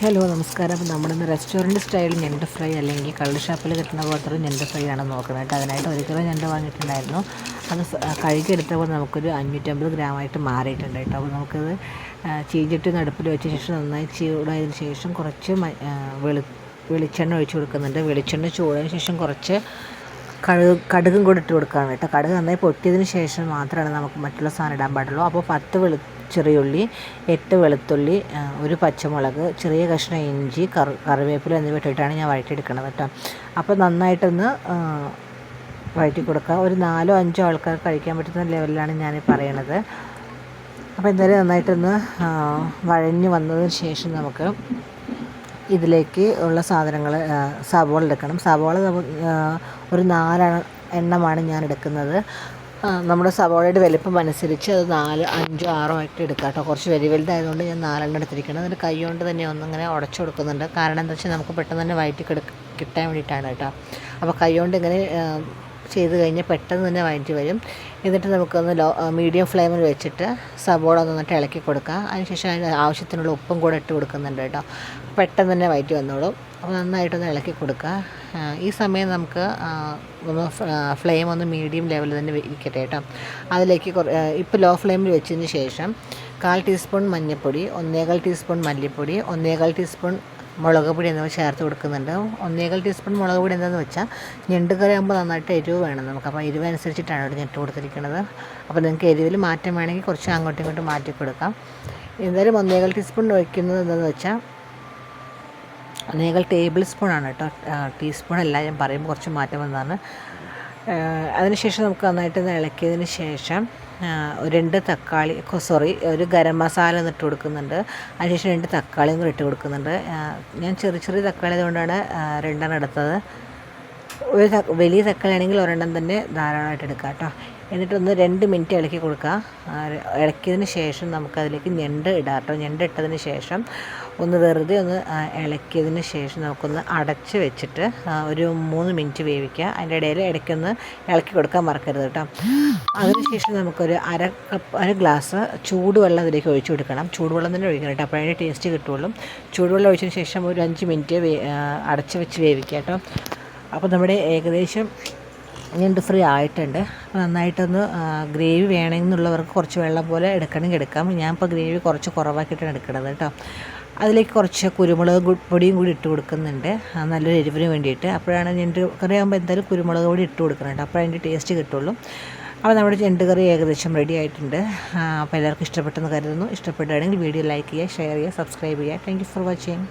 Hello നമസ്കാരം. അപ്പോൾ നമ്മളിന്ന് റെസ്റ്റോറന്റ് സ്റ്റൈൽ ഞണ്ട് ഫ്രൈ അല്ലെങ്കിൽ കള്ള് ഷാപ്പിൽ കിട്ടുന്ന പോലത്തെ ഞണ്ട് ഫ്രൈ ആണ് നോക്കുന്നത് കേട്ടോ. അതിനായിട്ട് ഒരു കിലോ ഞണ്ട് വാങ്ങിയിട്ടുണ്ടായിരുന്നു. അത് കഴുകിയെടുത്തപ്പോൾ നമുക്കൊരു അഞ്ഞൂറ്റമ്പത് ഗ്രാമായിട്ട് മാറിയിട്ടുണ്ട് കേട്ടോ. അപ്പോൾ നമുക്കത് ചീഞ്ചട്ടി നടുപ്പിൽ വെച്ച ശേഷം നന്നായി ചൂടായതിനു ശേഷം കുറച്ച് വെളു വെളിച്ചെണ്ണ ഒഴിച്ച് കൊടുക്കുന്നുണ്ട്. വെളിച്ചെണ്ണ ചൂടായതിനു ശേഷം കുറച്ച് കടുക് കടുകും കൂടി ഇട്ട് കൊടുക്കുകയാണ് കേട്ടോ. കടുക് നന്നായി പൊട്ടിയതിന് ശേഷം മാത്രമാണ് നമുക്ക് മറ്റുള്ള സാധനം ഇടാൻ പാടുള്ളൂ. അപ്പോൾ പത്ത് വെളു ചെറിയുള്ളി എട്ട് വെളുത്തുള്ളി ഒരു പച്ചമുളക് ചെറിയ കഷ്ണം ഇഞ്ചി കറി കറിവേപ്പില എന്നിവ ഇട്ടിട്ടാണ് ഞാൻ വഴറ്റിയെടുക്കുന്നത് കേട്ടോ. അപ്പോൾ നന്നായിട്ടൊന്ന് വഴറ്റി കൊടുക്കുക. ഒരു നാലോ അഞ്ചോ ആൾക്കാർ കഴിക്കാൻ പറ്റുന്ന ലെവലിലാണ് ഞാൻ പറയണത്. അപ്പോൾ എന്തായാലും നന്നായിട്ടൊന്ന് വഴഞ്ഞ് വന്നതിന് ശേഷം നമുക്ക് ഇതിലേക്ക് ഉള്ള സാധനങ്ങൾ സവോള എടുക്കണം. സവോള ഒരു നാല് എണ്ണമാണ് ഞാൻ എടുക്കുന്നത്. നമ്മുടെ സവോളയുടെ വലിപ്പം അനുസരിച്ച് അത് നാല് അഞ്ചോ ആറോ ആയിട്ട് എടുക്കാം കേട്ടോ കുറച്ച് വലിയ വലുതായതുകൊണ്ട് ഞാൻ നാലെണ്ണം എടുത്തിരിക്കുന്നത് അതിന് കൈ കൊണ്ട് തന്നെ ഒന്നിങ്ങനെ ഉടച്ചു കൊടുക്കുന്നുണ്ട്. കാരണം എന്താ വെച്ചാൽ നമുക്ക് പെട്ടെന്ന് തന്നെ വയറ്റി കിട കിട്ടാൻ വേണ്ടിയിട്ടാണ് കേട്ടോ. അപ്പോൾ കൈ കൊണ്ട് ഇങ്ങനെ ചെയ്ത് കഴിഞ്ഞാൽ പെട്ടെന്ന് തന്നെ വഴറ്റി വരും. എന്നിട്ട് നമുക്കൊന്ന് ലോ മീഡിയം ഫ്ലെയിമിൽ വെച്ചിട്ട് സവോള ഒന്ന് ഇളക്കി കൊടുക്കുക അതിനുശേഷം അതിന് ആവശ്യത്തിനുള്ള ഉപ്പും കൂടെ ഇട്ട് കൊടുക്കുന്നുണ്ട് കേട്ടോ. പെട്ടെന്ന് തന്നെ വഴറ്റി വന്നോളും. അപ്പോൾ നന്നായിട്ടൊന്ന് ഇളക്കി കൊടുക്കുക. ഈ സമയം നമുക്ക് ഒന്ന് ഫ്ലെയിം ഒന്ന് മീഡിയം ലെവലിൽ തന്നെ ഇരിക്കട്ടെ കേട്ടോ. അതിലേക്ക് ഇപ്പോൾ ലോ ഫ്ലെയിമിൽ വെച്ചതിന് ശേഷം കാൽ ടീസ്പൂൺ മഞ്ഞൾപ്പൊടി ഒന്നേകാൽ ടീസ്പൂൺ മല്ലിപ്പൊടി ഒന്നേകാൽ ടീസ്പൂൺ മുളക് പൊടി എന്നിവ ചേർത്ത് കൊടുക്കുന്നുണ്ട്. ഒന്നേകാൽ ടീസ്പൂൺ മുളക് പൊടി എന്താണെന്ന് വെച്ചാൽ ഞണ്ടുകറി ആകുമ്പോൾ നന്നായിട്ട് എരിവ് വേണം നമുക്ക്. അപ്പോൾ എരിവ് അനുസരിച്ചിട്ടാണ് ഇവിടെ ഞെട്ട് കൊടുത്തിരിക്കുന്നത്. അപ്പോൾ നിങ്ങൾക്ക് എരിവിൽ മാറ്റം വേണമെങ്കിൽ കുറച്ച് അങ്ങോട്ടും ഇങ്ങോട്ടും മാറ്റി കൊടുക്കാം. എന്തായാലും ഒന്നേകാൽ ടീസ്പൂൺ ഒഴിക്കുന്നത് എന്താണെന്ന് വെച്ചാൽ ഒന്നേകാൽ ടേബിൾ സ്പൂണാണ് കേട്ടോ. ടീസ്പൂൺ അല്ല ഞാൻ പറയുമ്പോൾ കുറച്ച് മാറ്റം വന്നതാണ്. അതിനുശേഷം നമുക്ക് നന്നായിട്ട് ഇളക്കിയതിന് ശേഷം രണ്ട് തക്കാളി സോറി ഒരു ഗരം മസാല ഒന്ന് ഇട്ട് കൊടുക്കുന്നുണ്ട്. അതിനുശേഷം രണ്ട് തക്കാളിയും കൂടി ഇട്ട് കൊടുക്കുന്നുണ്ട്. ഞാൻ ചെറിയ ചെറിയ തക്കാളി ആയതുകൊണ്ടാണ് രണ്ടെണ്ണം എടുത്തത്. ഒരു വലിയ തക്കാളി ഒരെണ്ണം തന്നെ ധാരാളമായിട്ട് എടുക്കാം കേട്ടോ. എന്നിട്ടൊന്ന് രണ്ട് മിനിറ്റ് ഇളക്കി കൊടുക്കുക ഇളക്കിയതിന് ശേഷം നമുക്കതിലേക്ക് ഞണ്ട് ഇടാം കേട്ടോ. ഞണ്ട് ഇട്ടതിന് ശേഷം ഒന്ന് വെറുതെ ഒന്ന് ഇളക്കിയതിന് ശേഷം നമുക്കൊന്ന് അടച്ച് വെച്ചിട്ട് ഒരു മൂന്ന് മിനിറ്റ് വേവിക്കുക അതിന്റെ ഇടയിൽ ഇടയ്ക്കൊന്ന് ഇളക്കി കൊടുക്കാൻ മറക്കരുത് കേട്ടോ. അതിനുശേഷം നമുക്കൊരു അര കപ്പ് അര ഗ്ലാസ് ചൂടുവെള്ളം അതിലേക്ക് ഒഴിച്ചു കൊടുക്കണം. ചൂടുവെള്ളം തന്നെ ഒഴിക്കണം കേട്ടോ. അതിന്റെ ടേസ്റ്റ് കിട്ടുള്ളൂ. ചൂടുവെള്ളം ഒഴിച്ചതിന് ശേഷം ഒരു അഞ്ച് മിനിറ്റ് അടച്ച് വെച്ച് വേവിക്കുക കേട്ടോ. അപ്പോൾ നമ്മുടെ ഏകദേശം ഞണ്ട് ഫ്രീ ആയിട്ടുണ്ട്. അപ്പോൾ നന്നായിട്ടൊന്ന് ഗ്രേവി വേണമെന്നുള്ളവർക്ക് കുറച്ച് വെള്ളം പോലെ എടുക്കണമെങ്കിൽ എടുക്കാം. ഞാൻ ഇപ്പോൾ ഗ്രേവി കുറച്ച് കുറവാക്കിയിട്ടാണ് എടുക്കുന്നത് കേട്ടോ. അതിലേക്ക് കുറച്ച് കുരുമുളക് പൊടിയും കൂടി ഇട്ട് കൊടുക്കുന്നുണ്ട്. നല്ലൊരു എരിവിന് വേണ്ടിയിട്ട്. അപ്പോഴാണ് ഞണ്ട് കറി ആകുമ്പോൾ എന്തായാലും കുരുമുളക് പൊടി ഇട്ട് കൊടുക്കുന്നുണ്ട് അപ്പോഴതിന്റെ ടേസ്റ്റ് കിട്ടുള്ളൂ. അപ്പോൾ നമ്മുടെ ഞണ്ട് കറി ഏകദേശം റെഡി ആയിട്ടുണ്ട്. അപ്പോൾ എല്ലാവർക്കും ഇഷ്ടപ്പെട്ടെന്ന് കരുതുന്നു. ഇഷ്ടപ്പെടുകയാണെങ്കിൽ വീഡിയോ ലൈക്ക് ചെയ്യുക ഷെയർ ചെയ്യുക സബ്സ്ക്രൈബ് ചെയ്യുക. Thank for watching